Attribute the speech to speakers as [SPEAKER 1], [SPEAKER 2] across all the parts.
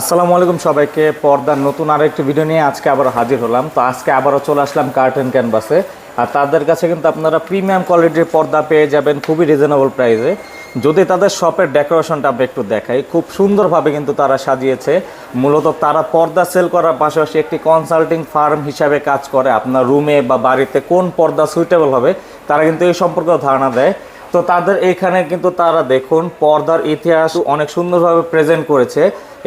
[SPEAKER 1] আসসালামু আলাইকুম সবাইকে, পর্দার নতুন আরেকটি ভিডিও নিয়ে আজকে আবার হাজির হলাম। তো আজকে আবারও চলে আসলাম কার্টেন ক্যানভাসে আর তাদের কাছে কিন্তু আপনারা প্রিমিয়াম কোয়ালিটির পর্দা পেয়ে যাবেন খুবই রিজনেবল প্রাইসে যদি তাদের শপের ডেকোরেশনটা আমরা একটু দেখাই, খুব সুন্দরভাবে কিন্তু তারা সাজিয়েছে। মূলত তারা পর্দা সেল করার পাশাপাশি একটি কনসাল্টিং ফার্ম হিসাবে কাজ করে। আপনার রুমে বা বাড়িতে কোন পর্দা সুইটেবল হবে, তারা কিন্তু এই সম্পর্কেও ধারণা দেয়। তো তাদের এখানে কিন্তু তারা দেখুন, পর্দার ইতিহাস অনেক সুন্দরভাবে প্রেজেন্ট করেছে।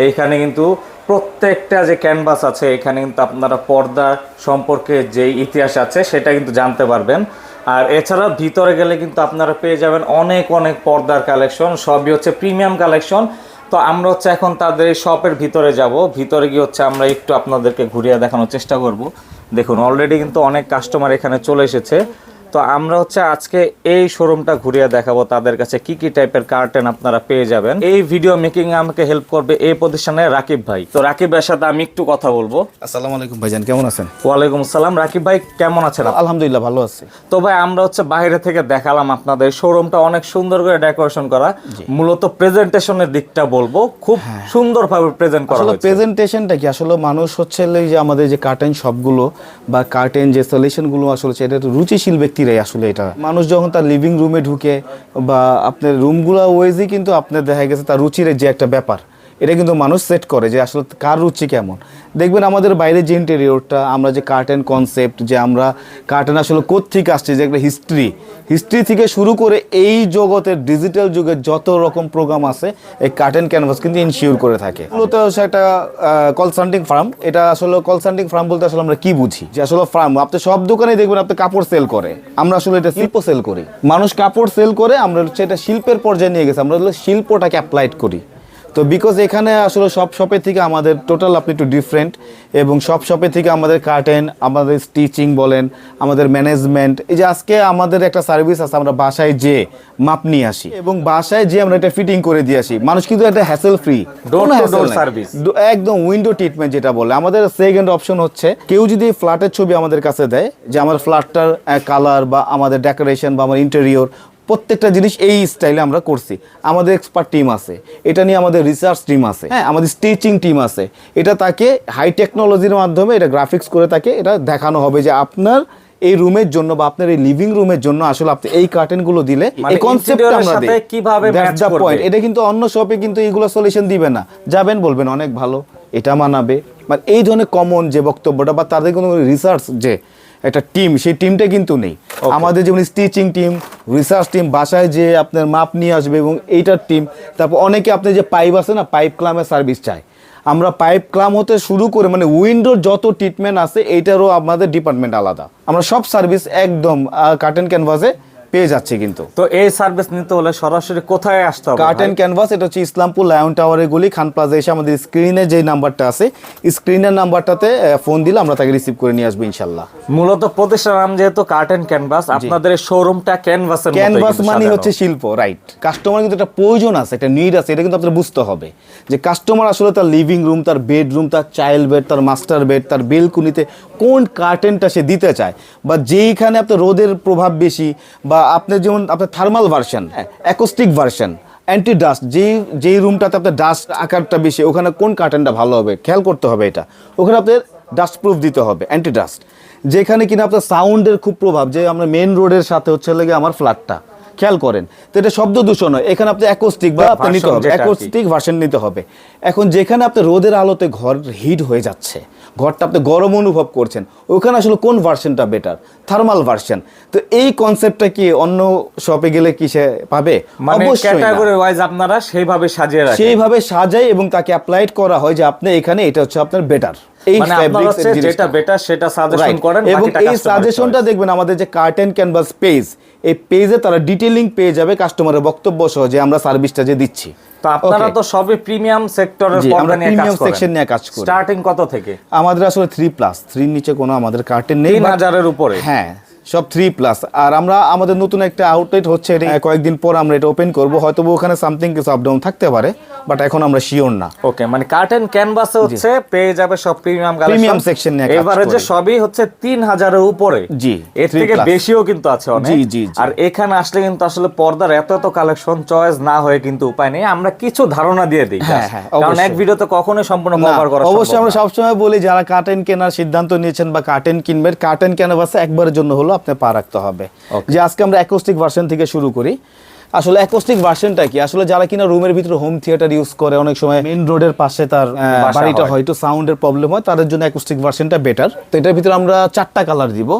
[SPEAKER 1] এইখানে কিন্তু প্রত্যেকটা যে ক্যানভাস আছে, এখানে কিন্তু আপনারা পর্দা সম্পর্কে যে ইতিহাস আছে, সেটা কিন্তু জানতে পারবেন। আর এছাড়া ভিতরে গেলে কিন্তু আপনারা পেয়ে যাবেন অনেক অনেক পর্দার কালেকশন সবই হচ্ছে প্রিমিয়াম কালেকশন তো আমরা হচ্ছে এখন তাদের এই শপের ভিতরে যাব। ভিতরে গিয়ে হচ্ছে আমরা একটু আপনাদেরকে ঘুরিয়ে দেখানোর চেষ্টা করব। দেখুন অলরেডি কিন্তু অনেক কাস্টমার এখানে চলে এসেছে। তো আমরা হচ্ছে আজকে এই শোরুমটা ঘুরিয়ে দেখাবো তাদের কাছে কি কি টাইপের কার্টেন আপনারা পেয়ে যাবেন। এই ভিডিও মেকিং আমাকে হেল্প করবে এই প্রতিষ্ঠানে রাকিব ভাই। তো রাকিব ভাইয়ের সাথে আমি একটু কথা বলব।
[SPEAKER 2] আসসালামু আলাইকুম ভাইজান কেমন আছেন?
[SPEAKER 1] ওয়ালাইকুম আসসালাম। রাকিব ভাই কেমন আছেন
[SPEAKER 2] আলহামদুলিল্লাহ ভালো আছি।
[SPEAKER 1] তো ভাই আমরা হচ্ছে বাইরে থেকে দেখালাম আপনাদের শোরুমটা অনেক সুন্দর করে ডেকোরেশন করা। মূলত প্রেজেন্টেশনের দিকটা বলব। খুব সুন্দরভাবে প্রেজেন্ট করা
[SPEAKER 2] আসলে
[SPEAKER 1] হয়েছে।
[SPEAKER 2] প্রেজেন্টেশনটা কি? আসলে মানুষ হচ্ছে এই যে আমাদের যে কার্টেন শপগুলো বা কার্টেন যে সলিউশনগুলো আসলে সেটা রুচিশীল ব্যক্তিরাই আসলে এটা। মানুষ যখন তার লিভিং রুমে ঢুকে বা আপনার রুমগুলো ওয়েজই কিন্তু আপনার দেখা গেছে তার রুচির যে একটা ব্যাপার। এটা কিন্তু মানুষ সেট করে যে আসলে কার রুচি কেমন। দেখবেন আমাদের বাইরে যে ইন্টেরিয়রটা আমরা যে কার্টেন কনসেপ্ট যে আমরা কার্টেন আসলে থেকে আসছে, যে একটা হিস্ট্রি হিস্ট্রি থেকে শুরু করে এই জগতের ডিজিটাল যুগে যত রকম প্রোগ্রাম আছে, এই কার্টেন ক্যানভাস কিন্তু ইনশিওর করে থাকে। মূলত একটা কলসান্টিং ফার্ম এটা আসলে কলসান্টিং ফার্ম বলতে আসলে আমরা কি বুঝি? যে আসলে ফার্ম আপনি সব দোকানে দেখবেন আপনি কাপড় সেল করে। আমরা আসলে এটা শিল্প সেল করি। মানুষ কাপড় সেল করে, আমরা হচ্ছে এটা শিল্পের পর্যায়ে নিয়ে গেছে। আমরা শিল্পটাকে অ্যাপ্লাইড করি। তো বিকজ এখানে আসলে সব শপে থেকে আমাদের টোটাল আপনি একটু ডিফারেন্ট এবং সব শপে থেকে আমাদের কার্টেন আমাদের স্টিচিং বলেন আমাদের ম্যানেজমেন্ট এই যে আজকে আমাদের একটা সার্ভিস আছে আমরা বাসায় যে মাপ নিয়ে আসি এবং বাসায় যে আমরা এটা ফিটিং করে দিয়ে আসি। মানুষ কিন্তু একটা হ্যাসেল ফ্রি
[SPEAKER 1] door
[SPEAKER 2] একদম উইন্ডো ট্রিটমেন্ট যেটা বলে। আমাদের সেকেন্ড অপশন হচ্ছে কেউ যদি ফ্ল্যাটের ছবি আমাদের কাছে দেয় যে আমার ফ্ল্যাটটার কালার বা আমাদের ডেকোরেশন বা আমার ইন্টেরিয়র প্রত্যেকটা জিনিস এই স্টাইলে আমরা করছি। আমাদের এক্সপার্ট টিম আছে, এটা নিয়ে আমাদের রিসার্চ টিম আছে হ্যাঁ আমাদের স্টিচিং টিম আছে। এটা তাকে হাই টেকনোলজির মাধ্যমে, এটা গ্রাফিক্স করে তাকে এটা দেখানো হবে যে আপনার এই রুমের জন্য বা আপনার এই লিভিং রুমের জন্য আসলে আপনি এই কার্টেনগুলো দিলে
[SPEAKER 1] মানে
[SPEAKER 2] এই কনসেপ্টটা আমরা
[SPEAKER 1] সাথে
[SPEAKER 2] দিই।
[SPEAKER 1] কীভাবে করবে।
[SPEAKER 2] point. এটা কিন্তু অন্য শপে কিন্তু এইগুলো সলিউশন দিবে না। যাবেন বলবেন অনেক ভালো এটা মানাবে। মানে এই ধরনের কমন যে বক্তব্যটা বা তাদের কোনো রিসার্চ যে একটা টিম সেই টিমটা কিন্তু নেই। আমাদের যেমন স্টিচিং টিম রিসার্চ টিম বাসায় যে আপনার মাপ নিয়ে আসবে এবং এইটার টিম তারপর অনেকে আপনি যে পাইপ আছে না পাইপ ক্লামের সার্ভিস চায়। আমরা পাইপ ক্লাম হতে শুরু করে মানে উইন্ডোর যত ট্রিটমেন্ট আছে, এইটারও আমাদের ডিপার্টমেন্ট আলাদা। আমরা সব সার্ভিস একদম কার্টেন ক্যানভাসে পেয়ে যাচ্ছি কিন্তু।
[SPEAKER 1] তো এই সার্ভিস নিতে হলে সরাসরি কোথায় আসতে হবে
[SPEAKER 2] কার্টেন ক্যানভাস এটা হচ্ছে ইসলামপুর লায়ন টাওয়ারের গলি খান প্লাজা এসে আমাদের স্ক্রিনে যে নাম্বারটা আছে স্ক্রিনের নাম্বারটাতে ফোন দিলে আমরা তাকে রিসিভ করে নিয়ে আসব ইনশাল্লাহ।
[SPEAKER 1] মূলত প্রতিষ্ঠানের নাম যেহেতু কার্টেন ক্যানভাস আপনাদের শোরুমটা ক্যানভাসের
[SPEAKER 2] ক্যানভাস মানে হচ্ছে শিল্প রাইট কাস্টমার কিন্তু একটা প্রয়োজন আছে একটা নিড আছে এটা কিন্তু আপনার বুঝতে হবে। যে কাস্টমার আসলে তার লিভিং রুম তার বেডরুম তার চাইল্ড বেড তার মাস্টার বেড তার বেলকুনিতে কোন কার্টেনটা সে দিতে চায়? বা যেইখানে আপনার রোদের প্রভাব বেশি বা আপনার যেমন আপনার thermal version acoustic version anti dust যেই যেই রুমটাতে আপনার ডাস্ট আকারটা বেশি ওখানে কোন কার্টেনটা ভালো হবে? খেয়াল করতে হবে এটা। ওখানে আপনার ডাস্ট প্রুফ দিতে হবে অ্যান্টি ডাস্ট যেখানে কিনা আপনার সাউন্ডের খুব প্রভাব যে আমরা মেন রোডের সাথে হচ্ছে লেগে আমার ফ্ল্যাটটা খেয়াল করেন। তো এটা শব্দ দূষণ হয়। এখানে আপনি অ্যাকোস্টিক বা আপনার নিতে হবে। অ্যাকোস্টিক ভার্সন নিতে হবে। এখন যেখানে আপনি রোদের আলোতে ঘর হিট হয়ে যাচ্ছে ঘরটা আপনি গরম অনুভব করছেন। ওখানে আসলে কোন ভার্সনটা বেটার থার্মাল ভার্সন তো এই কনসেপ্টটা কি অন্য শপে গেলে কি সে পাবে?
[SPEAKER 1] মানে। ক্যাটাগরি ওয়াইজ আপনারা সেইভাবে সাজিয়ে রাখেন।
[SPEAKER 2] সেইভাবে সাজায় এবং তাকে অ্যাপ্লাইড করা হয় যে আপনি এখানে এটা হচ্ছে আপনার বেটার এই
[SPEAKER 1] মানে। যেটা বেটার সেটা সাজেশন করেন
[SPEAKER 2] এবং এই সাজেশনটা দেখবেন আমাদের যে কার্টেন ক্যানভাস পেজ এই পেজে তারা ডিটেলিং পেয়ে যাবে কাস্টমারের বক্তব্য সহ যে আমরা সার্ভিসটা যে দিচ্ছি।
[SPEAKER 1] তো আপনারা তো সবই প্রিমিয়াম সেক্টরের পর্দা নিয়ে কাজ করেন।
[SPEAKER 2] section নিয়ে কাজ করি।
[SPEAKER 1] স্টার্টিং কত থেকে?
[SPEAKER 2] আমাদের আসলে থ্রি প্লাস 3 নিচে কোনো আমাদের কার্টেন নেই 3000
[SPEAKER 1] এর উপরে।
[SPEAKER 2] হ্যাঁ সব থ্রি প্লাস আর আমরা আমাদের নতুন একটা আউটলেট হচ্ছে এটা কয়েকদিন পর আমরা এটা ওপেন করব। হয়তো ওখানে সামথিং কিছু আপ ডাউন থাকতে পারে বাট এখন আমরা শিওর না।
[SPEAKER 1] ওকে মানে কার্টেন ক্যানভাসে হচ্ছে পেয়ে যাবে সব প্রিমিয়াম
[SPEAKER 2] Premium section নিয়ে
[SPEAKER 1] এবারে যে সবই হচ্ছে তিন হাজারের উপরে।
[SPEAKER 2] জি,
[SPEAKER 1] এর থেকে বেশিও কিন্তু আছে অনেক।
[SPEAKER 2] জি, জি।
[SPEAKER 1] আর এখানে আসলে কিন্তু আসলে পর্দার এত এত কালেকশন চয়েস না হয়ে কিন্তু উপায় নেই। আমরা কিছু ধারণা দিয়ে দিই
[SPEAKER 2] হ্যাঁ। হ্যাঁ,
[SPEAKER 1] কারণ এক। ভিডিওতে কখনোই সম্পূর্ণ কভার করা
[SPEAKER 2] অবশ্যই আমরা সবসময় বলি যারা কার্টেন কেনার সিদ্ধান্ত নিয়েছেন বা কার্টেন কিনবেন কার্টেন ক্যানভাসে একবারের জন্য হলো আপনি পা রাখতে হবে। যে আজকে আমরা অ্যাকোস্টিক ভার্সন থেকে শুরু করি। আসলে অ্যাকোস্টিক ভার্সনটা কি? আসলে যারা কিনা রুমের ভিতরে হোম থিয়েটার ইউজ করে অনেক সময় মেইন রোডের পাশে তার বাড়িটা
[SPEAKER 1] হয়।
[SPEAKER 2] হয়তো সাউন্ডের প্রবলেম হয় তাদের জন্য অ্যাকোস্টিক ভার্সনটা বেটার তো এটার ভিতরে আমরা চারটা কালার দিব।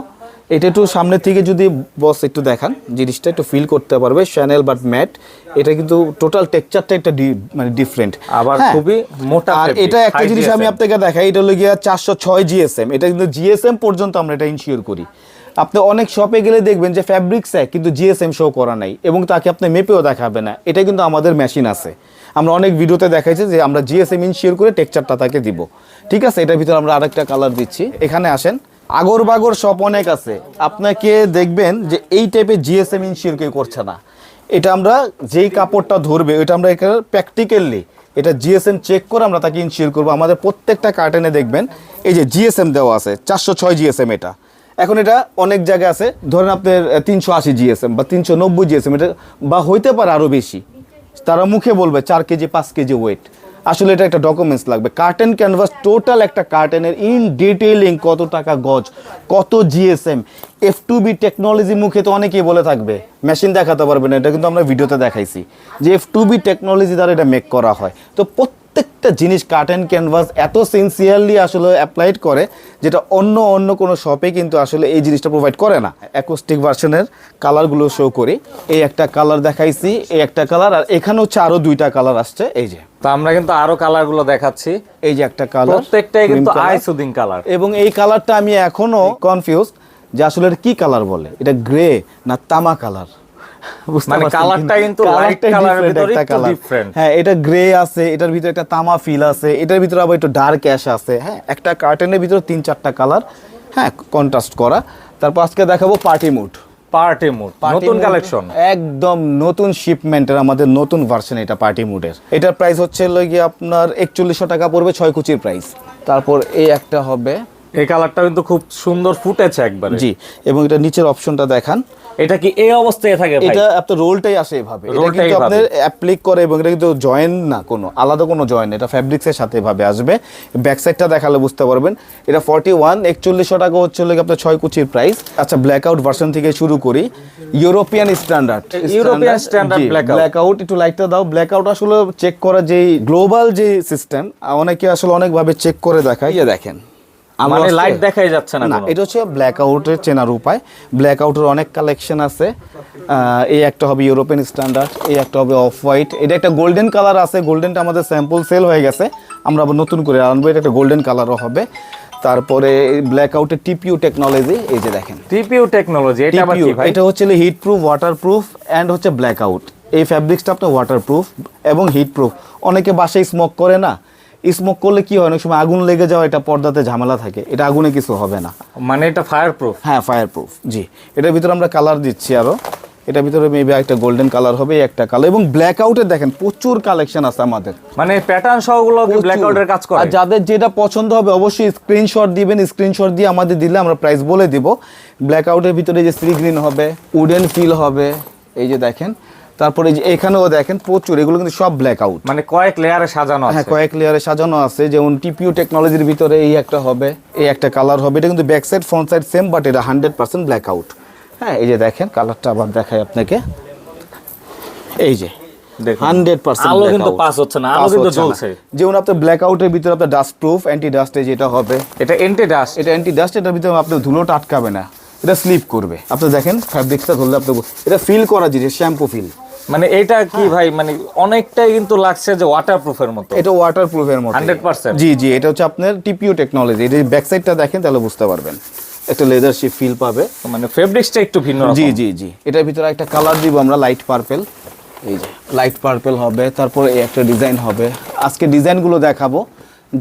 [SPEAKER 2] এটা একটু সামনের থেকে যদি বস একটু দেখান জিনিসটা একটু ফিল করতে পারবে শ্যানেল বাট ম্যাট এটা কিন্তু টোটাল টেক্সচারটা একটা মানে ডিফারেন্ট
[SPEAKER 1] আবার খুবই মোটা
[SPEAKER 2] আর এটা একটা জিনিস আমি আপনাকে দেখাই এটা হলো গিয়া চারশো ছয় জিএসএম এটা কিন্তু জিএসএম পর্যন্ত আমরা এটা ইনশিওর করি। আপনি অনেক শপে গেলে দেখবেন যে ফ্যাব্রিক্স এক, কিন্তু জিএসএম শো করা নাই এবং তাকে আপনি মেপেও দেখাবে না। এটা কিন্তু আমাদের মেশিন আছে। আমরা অনেক ভিডিওতে দেখাইছি যে আমরা জিএসএম ইনশিওর করে টেক্সচারটা তাকে দিব। ঠিক আছে? এটার ভিতরে আমরা আরেকটা কালার দিচ্ছি। এখানে আসেন। আগর বাগর শপ অনেক আছে। আপনাকে দেখবেন যে এই টাইপের জিএসএম ইনশিওর কেউ করছে না। এটা আমরা যেই কাপড়টা ধরবে, ওইটা আমরা এখানে প্র্যাকটিক্যালি এটা জিএসএম চেক করে আমরা তাকে ইনশিওর করব। আমাদের প্রত্যেকটা কার্টেনে দেখবেন, এই যে জিএসএম দেওয়া আছে, চারশো ছয় জিএসএম এটা। এখন এটা অনেক জায়গায় আছে। ধরেন আপনার তিনশো আশি জিএসএম বা তিনশো নব্বই জিএসএম, এটা বা হইতে পারে আরও বেশি। তারা মুখে বলবে চার কেজি, পাঁচ কেজি ওয়েট আসলে এটা একটা ডকুমেন্টস লাগবে। কার্টেন ক্যানভাস টোটাল একটা কার্টেনের ইন ডিটেলিং কত টাকা গজ, কত GSM. F two B technology মুখে তো অনেকেই বলে থাকবে মেশিন দেখাতে পারবে না, এটা কিন্তু আমরা ভিডিওতে দেখাইছি। যে এফ টু বি টেকনোলজি দ্বারা এটা মেক করা হয়। তো প্রত্যেকটা জিনিস কার্টেন ক্যানভাস এত সিনসিয়ারলি আসলে অ্যাপ্লাইড করে যেটা অন্য অন্য কোনো শপে কিন্তু আসলে এই জিনিসটা প্রোভাইড করে না। অ্যাকোস্টিক ভার্সনের কালারগুলো শো করি। এই একটা কালার দেখাইছি এই একটা কালার আর এখানে হচ্ছে আরও দুইটা কালার আসছে। এই যে।
[SPEAKER 1] তো আমরা কিন্তু আরও কালারগুলো দেখাচ্ছি।
[SPEAKER 2] এই যে একটা কালার
[SPEAKER 1] প্রত্যেকটাই কিন্তু আই সুদিং কালার
[SPEAKER 2] এবং এই কালারটা আমি এখনও কনফিউজ যে আসলে কি কালার বলে? এটা গ্রে না তামা কালার
[SPEAKER 1] মানে কালারটা কিন্তু light colour ভিতরে একটু different।
[SPEAKER 2] হ্যাঁ এটা গ্রে আছে এটার ভিতরে একটা তামা ফিল আছে এটার ভিতরে আবার একটু ডার্ক অ্যাশ আছে। হ্যাঁ একটা কার্টেনের ভিতরে তিন চারটা কালার হ্যাঁ কন্ট্রাস্ট করা। তারপর আজকে দেখাবো পার্টি মুড
[SPEAKER 1] পার্টি মুড নতুন কালেকশন
[SPEAKER 2] একদম নতুন শিপমেন্টের আমাদের নতুন ভার্সন এটা পার্টি মুডের এটার প্রাইস হচ্ছে গিয়ে আপনার একচল্লিশশো টাকা পড়বে ছয় কুচির প্রাইস তারপর এই একটা হবে
[SPEAKER 1] এই কালারটা কিন্তু খুব সুন্দর ফুটেছে একবারে।
[SPEAKER 2] জি এবং এটা নিচের অপশনটা দেখান।
[SPEAKER 1] এটা কি এই অবস্থায় থাকে ভাই?
[SPEAKER 2] এটা আপনার রোলটাই আসে এভাবে। এটা কিন্তু আপনার অ্যাপ্লিক করে এবং এটা কিন্তু জয়েন না কোনো আলাদা কোনো জয়েন এটা ফ্যাব্রিক্সের সাথে এভাবে আসবে। ব্যাক সাইডটা দেখালে বুঝতে পারবেন। এটা ফর্টি ওয়ান একচল্লিশশো টাকা হচ্ছে হলো আপনার ছয় কুচির প্রাইস আচ্ছা ব্ল্যাক আউট ভার্সন থেকে শুরু করি। European standard
[SPEAKER 1] European standard blackout।
[SPEAKER 2] Blackout একটু লাইটটা দাও। ব্ল্যাক আউট আসলে চেক করা যে গ্লোবাল যে সিস্টেম অনেকে আসলে অনেকভাবে চেক করে দেখায়। ইয়ে দেখেন।
[SPEAKER 1] মানে লাইট দেখাই যাচ্ছে না
[SPEAKER 2] না এটা হচ্ছে ব্ল্যাক আউটের চেনার উপায়। ব্ল্যাক আউটের অনেক কালেকশন আছে। এই একটা হবে ইউরোপিয়ান স্ট্যান্ডার্ড এই একটা হবে অফ হোয়াইট এটা একটা গোল্ডেন কালার আছে গোল্ডেনটা আমাদের স্যাম্পল সেল হয়ে গেছে। আমরা আবার নতুন করে আনব এটা একটা গোল্ডেন কালারও হবে। তারপরে ব্ল্যাক আউটের টিপিউ টেকনোলজি এই যে দেখেন।
[SPEAKER 1] টিপিউ টেকনোলজি এটা আবার কি ভাই?
[SPEAKER 2] এটা হচ্ছে heat proof water proof and হচ্ছে ব্ল্যাক আউট এই ফ্যাব্রিক্সটা আপনার ওয়াটার প্রুফ এবং হিট প্রুফ অনেকে বাসায় স্মোক করে না স্মোক করলে কি হয়? অনেক সময় আগুন লেগে যাওয়া এটা পর্দাতে ঝামেলা থাকে। এটা আগুনে কিছু হবে না।
[SPEAKER 1] মানে এটা ফায়ার প্রুফ
[SPEAKER 2] হ্যাঁ ফায়ার প্রুফ জি। এটার ভিতরে আমরা কালার দিচ্ছি আরও। এটার ভিতরে মেবি একটা গোল্ডেন কালার হবে একটা কালার এবং ব্ল্যাক আউটের দেখেন প্রচুর কালেকশন আছে আমাদের।
[SPEAKER 1] মানে প্যাটার্ন সহগুলো ব্ল্যাক আউটের কাজ করে।
[SPEAKER 2] আর যাদের যেটা পছন্দ হবে অবশ্যই স্ক্রিনশট দিবেন স্ক্রিনশট দিয়ে আমাদের দিলে আমরা প্রাইস বলে দিব। ব্ল্যাক আউটের ভিতরে যে সি গ্রিন হবে উডেন ফিল হবে এই যে দেখেন। তারপরে যে এখানেও দেখেন প্রচুর এগুলো কিন্তু সব ব্ল্যাক আউট
[SPEAKER 1] মানে কয়েক লেয়ারে সাজানো
[SPEAKER 2] হ্যাঁ কয়েক লেয়ারে সাজানো আছে যেমন টিপিউ টেকনোলজির ভিতরে এই একটা হবে এই একটা কালার হবে এটা কিন্তু back side front side same but এটা হান্ড্রেড পার্সেন্ট ব্ল্যাক আউট হ্যাঁ এই যে দেখেন কালারটা আবার দেখাই আপনাকে। এই যে হান্ড্রেড পার্সেন্ট
[SPEAKER 1] আলো কিন্তু pass হচ্ছে না, আলো কিন্তু জ্বলছে।
[SPEAKER 2] যেমন আপনার ব্ল্যাক আউটের ভিতরে আপনার ডাস্ট প্রুফ অ্যান্টি ডাস্টে যেটা হবে।
[SPEAKER 1] এটা এন্টি ডাস্ট
[SPEAKER 2] এটা অ্যান্টি ডাস্ট এটার ভিতরে আপনার ধুলোটা আটকাবে না। এটা স্লিপ করবে। আপনি দেখেন ফ্যাব্রিক্সটা ধরলে আপনি এটা ফিল করা জিনিস শ্যাম্পু ফিল
[SPEAKER 1] মানে এটা কি ভাই মানে অনেকটাই কিন্তু লাগছে যে ওয়াটার প্রুফের মতো।
[SPEAKER 2] এটা ওয়াটার প্রুফের মতো।
[SPEAKER 1] 100%
[SPEAKER 2] জি জি এটা হচ্ছে আপনার টিপিও টেকনোলজি এটা ব্যাক সাইডটা দেখেন তাহলে বুঝতে পারবেন। একটা লেদার শিপ ফিল পাবে।
[SPEAKER 1] মানে ফেব্রিক্সটা একটু ভিন্ন রকম।
[SPEAKER 2] জি জি জি। এটার ভিতরে একটা কালার দিব আমরা লাইট পার্পল এই যে লাইট পার্পেল হবে তারপর এই একটা ডিজাইন হবে। আজকে ডিজাইনগুলো দেখাবো।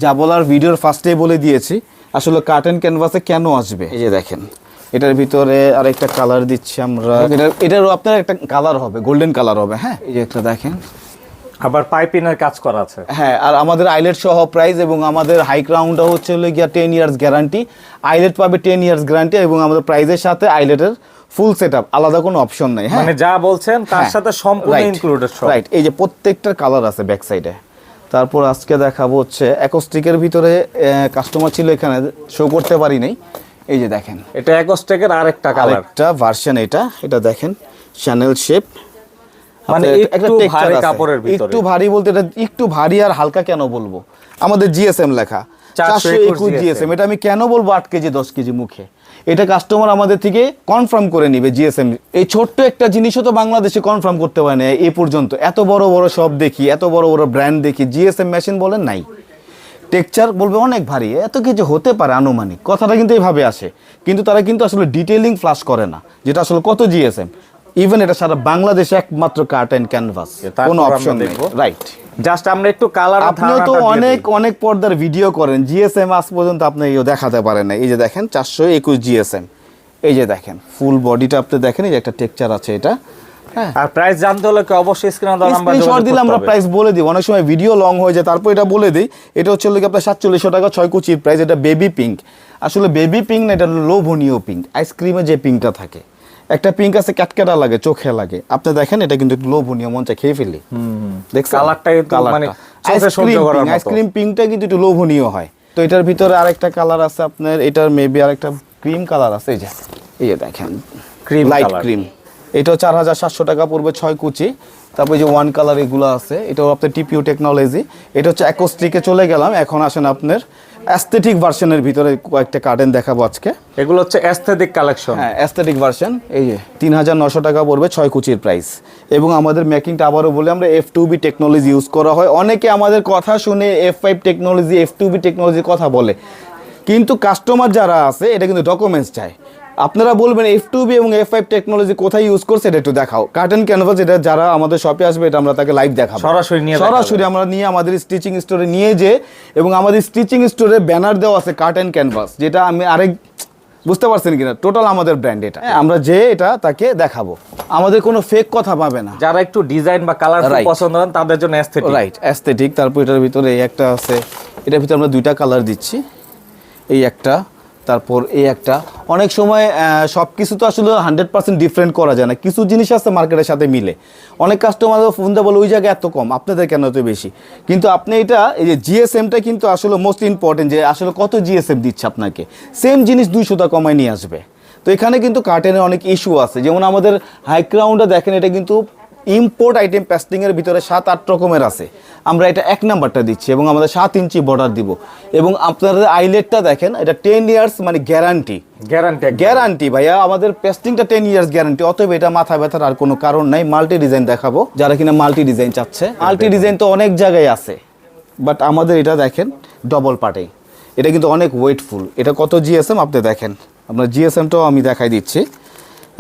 [SPEAKER 2] যা বলার ভিডিওর ফার্স্টেই বলে দিয়েছি। আসলে কার্টেন ক্যানভাসে কেন আসবে? এই যে দেখেন এটার ভিতরে আরেকটা কালার দিচ্ছি আমরা। এটার এটারও আপনার একটা কালার হবে গোল্ডেন কালার হবে হ্যাঁ? এই যে একটা দেখেন।
[SPEAKER 1] আবার পাইপিনের কাজ করা আছে।
[SPEAKER 2] হ্যাঁ আর আমাদের আইলেট সহ প্রাইস এবং আমাদের হাই ক্রাউনটা হচ্ছে হলো গিয়া টেন ইয়ার্স গ্যারান্টি আইলেট পাবে টেন ইয়ার্স গ্যারান্টি এবং আমাদের প্রাইজের সাথে আইলেটের ফুল সেট আলাদা কোনো অপশন নাই হ্যাঁ?
[SPEAKER 1] মানে যা বলছেন তার সাথে সম্পূর্ণ ইনক্লুডেড সব।
[SPEAKER 2] রাইট এই যে প্রত্যেকটার কালার আছে ব্যাক সাইডে তারপর আজকে দেখাবো হচ্ছে অ্যাকোস্টিকের ভিতরে কাস্টমার ছিল এখানে শো করতে পারি নাই। এই যে দেখেন।
[SPEAKER 1] এটা একস্টেকের আরেকটা কালার
[SPEAKER 2] আরেকটা ভার্সন এটা। এটা দেখেন চ্যানেল শেপ
[SPEAKER 1] মানে একটু ভারী কাপড়ের ভিতরে।
[SPEAKER 2] একটু ভারী বলতে এটা একটু ভারী আর হালকা কেন বলব? আমাদের জিএসএম লেখা।
[SPEAKER 1] 421
[SPEAKER 2] চারশো একুশ জিএসএম এটা আমি কেন বলব আট কেজি দশ কেজি মুখে? এটা কাস্টমার আমাদের থেকে কনফার্ম করে নিবে জিএসএম এই ছোট্ট একটা জিনিসও তো বাংলাদেশে কনফার্ম করতে পারে না। এই পর্যন্ত এত বড় বড় সব দেখি এত বড় বড় ব্র্যান্ড দেখি জিএসএম মেশিন বলেন নাই। টেক্সচার বলবে অনেক ভারী এত কিছু হতে পারে আনুমানিক? কথাটা কিন্তু এইভাবে আসে। কিন্তু তারা কিন্তু আসলে ডিটেইলিং ফ্লাশ করে না যেটা আসলে কত জিএসএম ইভেন এটা সারা বাংলাদেশে একমাত্র কার্ট অ্যান্ড ক্যানভাস কোনো অপশন নেই।
[SPEAKER 1] দেখব।
[SPEAKER 2] রাইট
[SPEAKER 1] জাস্ট আমরা একটু কালার
[SPEAKER 2] আপনিও তো অনেক অনেক পর্দার ভিডিও করেন জিএসএম আজ পর্যন্ত আপনি ইও দেখাতে পারেন না এই যে দেখেন চারশো একুশ জিএসএম এই যে দেখেন ফুল বডিটা আপনি দেখেন এই যে একটা টেক্সচার আছে এটা।
[SPEAKER 1] আর প্রাইস জানতে হলে অবশ্যই স্ক্রিনে দেওয়া নাম্বার
[SPEAKER 2] স্ক্রিনশট দিলে আমরা প্রাইস বলে দিই অনেক সময় ভিডিও লং হয়ে যায় তারপর এটা বলে দিই। এটা হচ্ছে লোক আপনার সাতচল্লিশশো টাকা ছয় কুচির প্রাইস এটা বেবি পিঙ্ক আসলে বেবি পিঙ্ক না এটা লোভনীয় পিঙ্ক আইসক্রিমে যে পিঙ্কটা থাকে একটা পিঙ্ক আছে ক্যাটক্যাটা লাগে চোখে লাগে। আপনি দেখেন এটা কিন্তু একটু লোভনীয় মন চায় খেয়ে ফেলি দেখছেন?
[SPEAKER 1] কালারটা মানে
[SPEAKER 2] আইসক্রিম পিঙ্কটা কিন্তু একটু লোভনীয় হয়। তো এটার ভিতরে আরেকটা কালার আছে আপনার এটার মেবি আরেকটা ক্রিম কালার আছে এই যে এই যে দেখেন
[SPEAKER 1] Cream
[SPEAKER 2] লাইট ক্রিম এটাও চার হাজার সাতশো টাকা পড়বে ছয় কুচি। তারপর যে ওয়ান কালার এগুলো আছে এটাও আপনার টিপিও টেকনোলজি এটা হচ্ছে অ্যাকোস্টিকে চলে গেলাম এখন আসেন আপনার অ্যাস্থেটিক ভার্সনের ভিতরে কয়েকটা কার্টেন দেখাবো আজকে।
[SPEAKER 1] এগুলো হচ্ছে অ্যাস্থেটিক কালেকশন
[SPEAKER 2] হ্যাঁ অ্যাস্থেটিক ভার্সন এই যে তিন হাজার নশো টাকা পড়বে ছয় কুচির প্রাইস এবং আমাদের মেকিংটা আবারও বলে আমরা F two B technology use করা হয়। অনেকে আমাদের কথা শুনে F five technology F two B টেকনোলজির কথা বলে। কিন্তু কাস্টমার যারা আছে এটা কিন্তু ডকুমেন্টস চায়। আপনারা বলবেন এফ টু বি এবং এফ ফাইভ টেকনোলজি কোথায় ইউজ করছে এটা একটু দেখাও। কার্টেন ক্যানভাস এটা যারা আমাদের শপে আসবে এটা আমরা তাকে লাইভ দেখাবো।
[SPEAKER 1] সরাসরি নিয়ে
[SPEAKER 2] সরাসরি আমরা নিয়ে আমাদের স্টিচিং স্টোরে নিয়ে যে এবং আমাদের স্টিচিং স্টোরে ব্যানার দেওয়া আছে কার্টেন ক্যানভাস যেটা আমি আরেক বুঝতে পারছেন কিনা? টোটাল আমাদের ব্র্যান্ড এটা। হ্যাঁ, আমরা যে এটা তাকে দেখাবো। আমাদের কোনো ফেক কথা পাবে না।
[SPEAKER 1] যারা একটু ডিজাইন বা কালার পছন্দ করেন তাদের জন্য অ্যাস্থেটিক
[SPEAKER 2] রাইট অ্যাস্থেটিক তারপর এটার ভিতরে এই একটা আছে। এটার ভিতরে আমরা দুইটা কালার দিচ্ছি। এই একটা তারপর এই একটা। অনেক সময় সব কিছু তো আসলে হান্ড্রেড পার্সেন্ট ডিফারেন্ট করা যায় না। কিছু জিনিস আছে মার্কেটের সাথে মিলে। অনেক কাস্টমার ফোন দিয়ে, বলে, ওই জায়গায় এত কম, আপনাদের কেন এত বেশি? কিন্তু আপনি এটা, এই যে জিএসএমটা কিন্তু আসলে মোস্ট ইম্পর্টেন্ট যে, আসলে কত জিএসএম দিচ্ছে আপনাকে? সেম জিনিস দুইশো টাকা কমায় নিয়ে আসবে। তো এখানে কিন্তু কার্টেনের অনেক ইস্যু আছে। যেমন আমাদের হাইগ্রাউন্ডে দেখেন, এটা কিন্তু ইম্পোর্ট আইটেম প্যাস্টিংয়ের ভিতরে সাত আট রকমের আছে। আমরা এটা এক নাম্বারটা দিচ্ছি এবং আমাদের সাত ইঞ্চি বর্ডার দিব। এবং আপনাদের আইলেটটা দেখেন এটা টেন ইয়ার্স মানে গ্যারান্টি
[SPEAKER 1] গ্যারান্টি
[SPEAKER 2] গ্যারান্টি ভাইয়া আমাদের পেস্টিংটা টেন ইয়ার্স গ্যারান্টি অতএব এটা মাথা ব্যথার আর কোনো কারণ নাই। মাল্টি ডিজাইন দেখাবো যারা কিনা মাল্টি ডিজাইন চাচ্ছে। মাল্টি ডিজাইন তো অনেক জায়গায় আছে বাট আমাদের এটা দেখেন ডবল পার্টেই এটা কিন্তু অনেক ওয়েটফুল এটা কত জিএসএম আপনি দেখেন। আপনার জিএসএমটাও আমি দেখাই দিচ্ছি।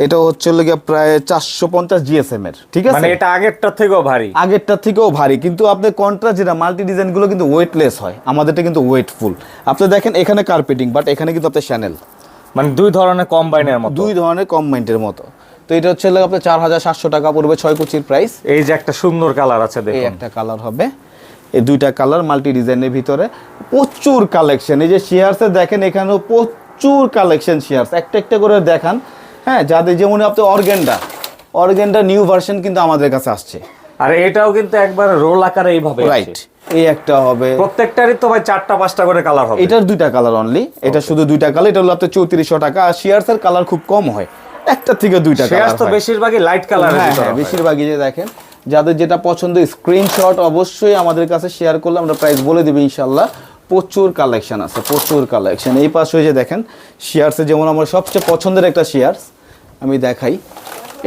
[SPEAKER 2] এটা হচ্ছে গিয়ে প্রায় চারশো পঞ্চাশ জিএসএম এর ঠিক আছে?
[SPEAKER 1] মানে এটা আগেরটার থেকেও ভারী।
[SPEAKER 2] আগেরটার থেকেও ভারী কিন্তু আপনি কন্ট্রাস্ট যেটা মাল্টি ডিজাইনগুলো কিন্তু ওয়েটলেস হয় আমাদেরটা কিন্তু ওয়েটফুল আপনি দেখেন এখানে কার্পেটিং বাট এখানে কিন্তু আপনার চ্যানেল
[SPEAKER 1] মানে দুই ধরনের কম্বাইনের মতো।
[SPEAKER 2] দুই ধরনের কম্বাইন্টের মতো। তো এটা হচ্ছে আপনার চার হাজার সাতশো টাকা পড়বে ছয় কুচির প্রাইস
[SPEAKER 1] এই যে একটা সুন্দর কালার আছে
[SPEAKER 2] এই
[SPEAKER 1] দেখুন।
[SPEAKER 2] একটা কালার হবে। এই দুইটা কালার মাল্টি ডিজাইনের ভিতরে। প্রচুর কালেকশন এই যে শেয়ারসে দেখেন এখানেও প্রচুর কালেকশন শেয়ারস একটা একটা করে দেখান। হ্যাঁ যাদের যেমন আপনি অর্গেন্ডা অর্গেন্ডা নিউ ভার্সন কিন্তু আমাদের কাছে আসছে।
[SPEAKER 1] আর এটাও কিন্তু একবার রোল আকারে এইভাবে
[SPEAKER 2] রাইট এই একটা হবে।
[SPEAKER 1] প্রত্যেকটারই তো ভাই চারটা পাঁচটা করে কালার হবে।
[SPEAKER 2] এটার দুইটা কালার অনলি এটা শুধু দুইটা কালার এটা হলো আপনার চৌত্রিশশো টাকা। আর শেয়ারসের কালার খুব কম হয় একটা থেকে দুইটা কালার
[SPEAKER 1] তো বেশিরভাগই লাইট কালার
[SPEAKER 2] হ্যাঁ হ্যাঁ বেশিরভাগই যে দেখেন যাদের যেটা পছন্দ স্ক্রিনশট অবশ্যই আমাদের কাছে শেয়ার করলে আমরা প্রাইস বলে দেবো ইনশাল্লাহ প্রচুর কালেকশন আছে প্রচুর কালেকশন এই পাশে যে দেখেন শেয়ারসে যেমন আমার সবচেয়ে পছন্দের একটা শেয়ারস আমি দেখাই।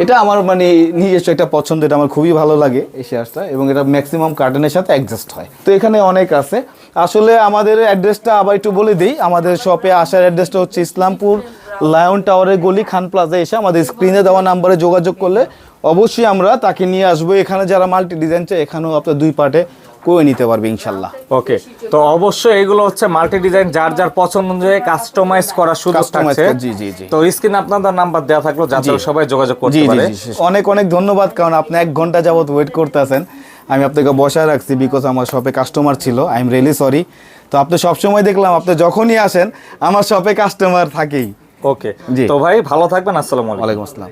[SPEAKER 2] এটা আমার মানে নিজস্ব একটা পছন্দ, এটা আমার খুবই ভালো লাগে এই শেয়ারসটা এবং এটা ম্যাক্সিমাম কার্টনের সাথে অ্যাডজাস্ট হয়। তো এখানে অনেক আছে। আসলে আমাদের অ্যাড্রেসটা আবার একটু বলে দিই, আমাদের শপে আসার অ্যাড্রেসটা হচ্ছে ইসলামপুর লায়ন টাওয়ারের গলি খান প্লাজা এসে আমাদের স্ক্রিনে দেওয়া নাম্বারে যোগাযোগ করলে অবশ্যই আমরা তাকে নিয়ে আসব। এখানে যারা মাল্টি ডিজাইন চাই এখানেও আপনার দুই পার্টে করে নিতে পারবে ইনশাল্লাহ।
[SPEAKER 1] ওকে তো অবশ্যই এগুলো হচ্ছে মাল্টি ডিজাইন যার যার পছন্দ অনুযায়ী কাস্টমাইজ করার সুযোগ থাকছে।
[SPEAKER 2] জি, জি, জি।
[SPEAKER 1] তো স্ক্রিনে আপনাদের নাম্বার দেওয়া থাকল যাতে সবাই যোগাযোগ করতে পারে।
[SPEAKER 2] অনেক অনেক ধন্যবাদ কারণ আপনি এক ঘণ্টা যাবত ওয়েট করতেছেন। আমি আপনাকে বসায় রাখছি বিকজ আমার শপে কাস্টমার ছিল। আই এম রিয়েলি সরি তো আপনি সবসময় দেখলাম আপনি যখনই আসেন আমার শপে কাস্টমার থাকেই।
[SPEAKER 1] ওকে
[SPEAKER 2] জি।
[SPEAKER 1] তো ভাই ভালো থাকবেন আসসালামু আলাইকুম।
[SPEAKER 2] আসসালাম।